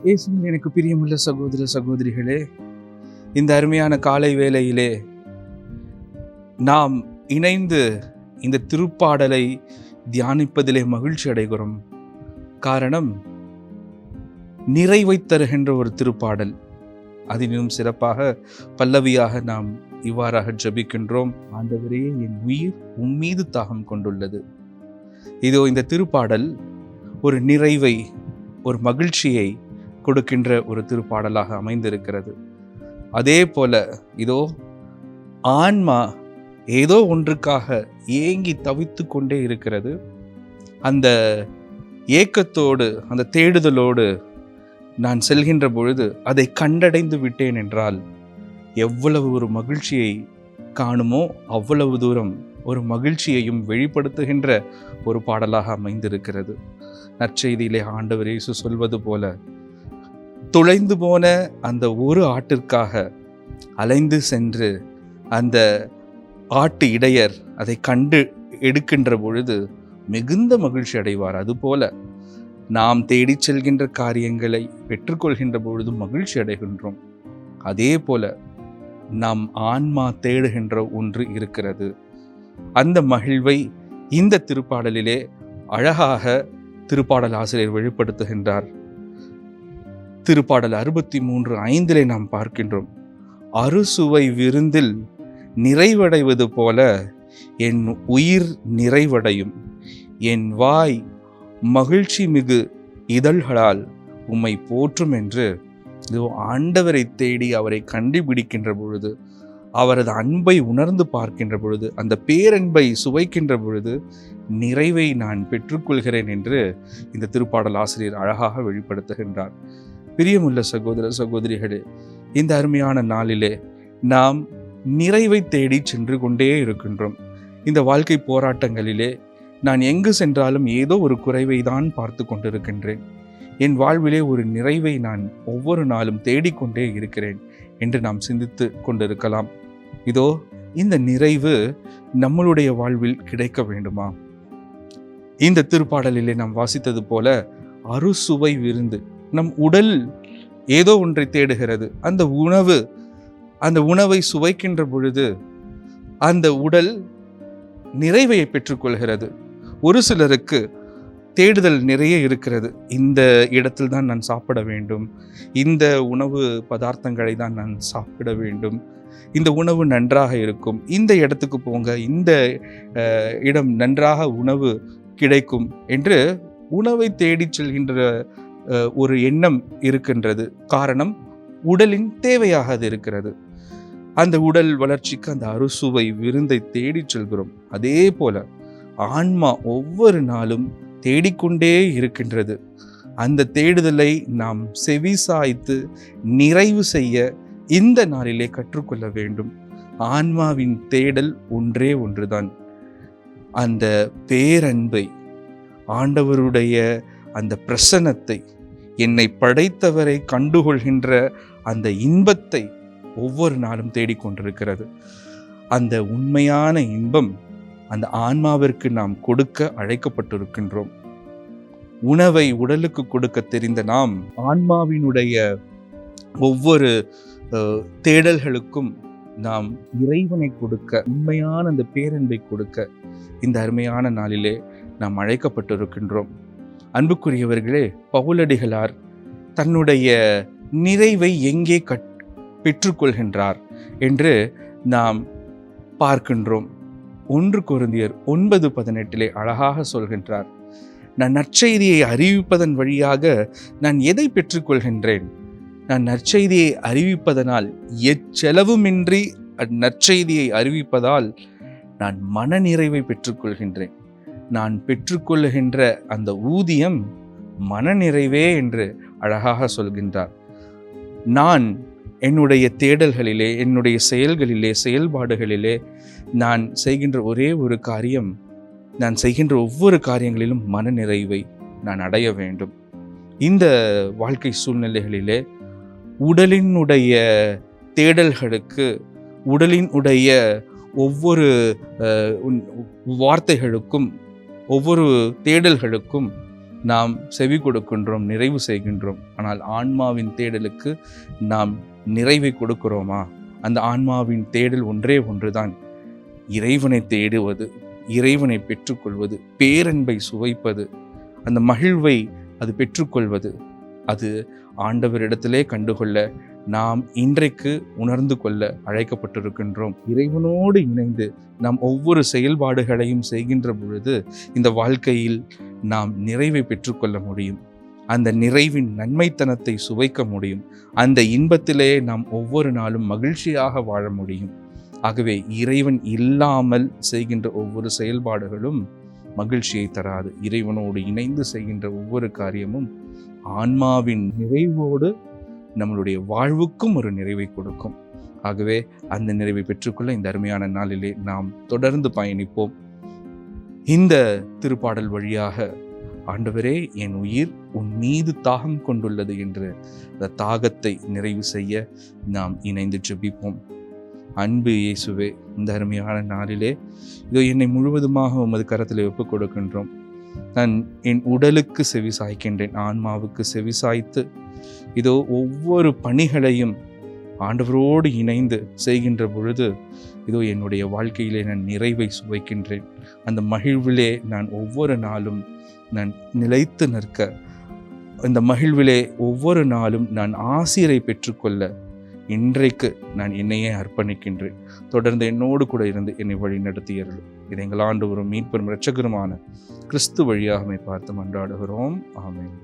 இயேசுவில் எனக்கு பிரியமுள்ள சகோதர சகோதரிகளே இந்த அருமையான காலை வேளையிலே நாம் இணைந்து இந்த திருப்பாடலை தியானிப்பதிலே மகிழ்ச்சி அடைகிறோம். காரணம் நிறைவை தருகின்ற ஒரு திருப்பாடல். அதிலும் சிறப்பாக பல்லவியாக நாம் இவ்வாறாக ஜபிக்கின்றோம். ஆண்டவரே என் உயிர் உம்மீது தாகம் கொண்டுள்ளது. இதோ இந்த திருப்பாடல் ஒரு நிறைவை ஒரு மகிழ்ச்சியை கொடுக்கின்ற ஒரு திருப்பாடலாக அமைந்திருக்கிறது. அதே போல இதோ ஆன்மா ஏதோ ஒன்றுக்காக ஏங்கி தவித்து கொண்டே இருக்கிறது. அந்த ஏக்கத்தோடு அந்த தேடுதலோடு நான் செல்கின்ற பொழுது அதை கண்டடைந்து விட்டேன் என்றால் எவ்வளவு ஒரு மகிழ்ச்சியை காணுமோ அவ்வளவு தூரம் ஒரு மகிழ்ச்சியையும் வெளிப்படுத்துகின்ற ஒரு பாடலாக அமைந்திருக்கிறது. நற்செய்தியிலே ஆண்டவர் இயேசு சொல்வது போல துளைந்து போன அந்த ஒரு ஆட்டிற்காக அலைந்து சென்று அந்த ஆட்டு இடையர் அதை கண்டு எடுக்கின்ற பொழுது மிகுந்த மகிழ்ச்சி அடைவார். அதுபோல நாம் தேடிச் செல்கின்ற காரியங்களை பெற்றுக்கொள்கின்ற பொழுது மகிழ்ச்சி அடைகின்றோம். அதே போல நாம் ஆன்மா தேடுகின்ற ஒன்று இருக்கிறது. அந்த மகிழ்வை இந்த திருப்பாடலிலே அழகாக திருப்பாடல் ஆசிரியர் வெளிப்படுத்துகின்றார். திருப்பாடல் அறுபத்தி மூன்று ஐந்திலே நாம் பார்க்கின்றோம். அறுசுவை விருந்தில் நிறைவடைவது போல என் உயிர் நிறைவடையும். என் வாய் மகிழ்ச்சி மிகு இதழ்களால் உம்மை போற்றும் என்று இதோ ஆண்டவரை தேடி அவரை கண்டுபிடிக்கின்ற பொழுது அவரது அன்பை உணர்ந்து பார்க்கின்ற பொழுது அந்த பேரன்பை சுவைக்கின்ற பொழுது நிறைவை நான் பெற்றுக்கொள்கிறேன் என்று இந்த திருப்பாடல் ஆசிரியர் அழகாக வெளிப்படுத்துகின்றார். பிரியமுள்ள சகோதர சகோதரிகளே இந்த அருமையான நாளிலே நாம் நிறைவை தேடி சென்று கொண்டே இருக்கின்றோம். இந்த வாழ்க்கை போராட்டங்களிலே நான் எங்கு சென்றாலும் ஏதோ ஒரு குறைவை தான் பார்த்து கொண்டிருக்கின்றேன். என் வாழ்விலே ஒரு நிறைவை நான் ஒவ்வொரு நாளும் தேடிக்கொண்டே இருக்கிறேன் என்று நாம் சிந்தித்து கொண்டிருக்கலாம். இதோ இந்த நிறைவு நம்மளுடைய வாழ்வில் கிடைக்க வேண்டுமா? இந்த திருப்பாடலிலே நாம் வாசித்தது போல அறுசுவை விருந்து. நம் உடல் ஏதோ ஒன்றை தேடுகிறது. அந்த உணவு அந்த உணவை சுவைக்கின்ற பொழுது அந்த உடல் நிறைவை பெற்றுக்கொள்கிறது. ஒரு சிலருக்கு தேடுதல் நிறைய இருக்கிறது. இந்த இடத்தில் தான் நான் சாப்பிட வேண்டும். இந்த உணவு பதார்த்தங்களை தான் நான் சாப்பிட வேண்டும். இந்த உணவு நன்றாக இருக்கும். இந்த இடத்துக்கு போங்க. இந்த இடம் நன்றாக உணவு கிடைக்கும் என்று உணவை தேடிச் செல்கின்ற ஒரு எண்ணம் இருக்கின்றது. காரணம் உடலின் தேவையாக அது இருக்கிறது. அந்த உடல் வளர்ச்சிக்கு அந்த அறுசுவை விருந்தை தேடிச் செல்கிறோம். அதே போல ஆன்மா ஒவ்வொரு நாளும் தேடிக்கொண்டே இருக்கின்றது. அந்த தேடுதலை நாம் செவி சாய்த்து நிறைவு செய்ய இந்த நாளிலே கற்றுக்கொள்ள வேண்டும். ஆன்மாவின் தேடல் ஒன்றே ஒன்றுதான். அந்த பேரன்பை ஆண்டவருடைய அந்த பிரசன்னத்தை என்னை படைத்தவரை கண்டுகொள்கின்ற அந்த இன்பத்தை ஒவ்வொரு நாளும் தேடிக்கொண்டிருக்கிறது. அந்த உண்மையான இன்பம் அந்த ஆன்மாவிற்கு நாம் கொடுக்க அழைக்கப்பட்டிருக்கின்றோம். உணவை உடலுக்கு கொடுக்க தெரிந்த நாம் ஆன்மாவினுடைய ஒவ்வொரு தேடல்களுக்கும் நாம் இறைவனை கொடுக்க உண்மையான அந்த பேரன்பை கொடுக்க இந்த அருமையான நாளிலே நாம் அழைக்கப்பட்டிருக்கின்றோம். அன்புக்குரியவர்களே பவுலடிகளார் தன்னுடைய நிறைவை எங்கே கட் பெற்றுக்கொள்கின்றார் என்று நாம் பார்க்கின்றோம். ஒன்று குருந்தியர் ஒன்பது பதினெட்டிலே அழகாக சொல்கின்றார் நான் நற்செய்தியை அறிவிப்பதன் வழியாக நான் எதை பெற்றுக்கொள்கின்றேன்? நான் நற்செய்தியை அறிவிப்பதனால் எச்செலவுமின்றி அந்நற்செய்தியை அறிவிப்பதால் நான் மனநிறைவை பெற்றுக்கொள்கின்றேன். நான் பெற்றுக்கொள்ளுகின்ற அந்த ஊதியம் மனநிறைவே என்று அழகாக சொல்கின்றார். நான் என்னுடைய தேடல்களிலே என்னுடைய செயல்களிலே செயல்பாடுகளிலே நான் செய்கின்ற ஒரே ஒரு காரியம் நான் செய்கின்ற ஒவ்வொரு காரியங்களிலும் மனநிறைவை நான் அடைய வேண்டும். இந்த வாழ்க்கை சூழ்நிலைகளிலே உடலினுடைய தேடல்களுக்கு உடலினுடைய ஒவ்வொரு வார்த்தைகளுக்கும் ஒவ்வொரு தேடல்களுக்கும் நாம் செவி கொடுக்கின்றோம் நிறைவு செய்கின்றோம். ஆனால் ஆன்மாவின் தேடலுக்கு நாம் நிறைவை கொடுக்கிறோமா? அந்த ஆன்மாவின் தேடல் ஒன்றே ஒன்றுதான். இறைவனை தேடுவது இறைவனை பெற்றுக்கொள்வது பேரன்பை சுவைப்பது அந்த மகிழ்வை அது பெற்றுக்கொள்வது அது ஆண்டவரிடத்திலே கண்டுகொள்ள நாம் இன்றைக்கு உணர்ந்து கொள்ள அழைக்கப்பட்டிருக்கின்றோம். இறைவனோடு இணைந்து நாம் ஒவ்வொரு செயல்பாடுகளையும் செய்கின்ற பொழுது இந்த வாழ்க்கையில் நாம் நிறைவை பெற்றுக்கொள்ள முடியும். அந்த நிறைவின் நன்மைத்தனத்தை சுவைக்க முடியும். அந்த இன்பத்திலே நாம் ஒவ்வொரு நாளும் மகிழ்ச்சியாக வாழ முடியும். ஆகவே இறைவன் இல்லாமல் செய்கின்ற ஒவ்வொரு செயல்பாடுகளும் மகிழ்ச்சியை தராது. இறைவனோடு இணைந்து செய்கின்ற ஒவ்வொரு காரியமும் ஆன்மாவின் நிறைவோடு நம்மளுடைய வாழ்வுக்கும் ஒரு நிறைவை கொடுக்கும். ஆகவே அந்த நிறைவை பெற்றுக்கொள்ள இந்த அருமையான நாளிலே நாம் தொடர்ந்து பயணிப்போம். இந்த திருப்பாடல் வழியாக ஆண்டவரே என் உயிர் உன் மீது தாகம் கொண்டுள்ளது என்று அந்த தாகத்தை நிறைவு செய்ய நாம் இணைந்து ஜெபிப்போம். அன்பு இயேசுவே இந்த அருமையான நாளிலே இதோ என்னை முழுவதுமாக உமது கரத்தில் ஒப்புக் கொடுக்கின்றோம் நான் என் உடலுக்கு செவி சாய்க்கின்றேன் ஆன்மாவுக்கு செவி சாய்த்து இதோ ஒவ்வொரு பணிகளையும் ஆண்டவரோடு இணைந்து செய்கின்ற பொழுது இதோ என்னுடைய வாழ்க்கையிலே நான் நிறைவை சுவைக்கின்றேன். அந்த மகிழ்விலே நான் ஒவ்வொரு நாளும் நான் நிலைத்து நிற்க இந்த மகிழ்விலே ஒவ்வொரு நாளும் நான் ஆசிரை பெற்றுக்கொள்ள இன்றைக்கு நான் என்னையே அர்ப்பணிக்கின்றேன். தொடர்ந்து என்னோடு கூட இருந்து என்னை வழி நடத்தியருள் இதை எங்கள் ஆண்டு ஒரு மீட்பெரும் இரட்சகருமான கிறிஸ்து வழியாகமை பார்த்து மன்றாடுகிறோம். ஆமேன்.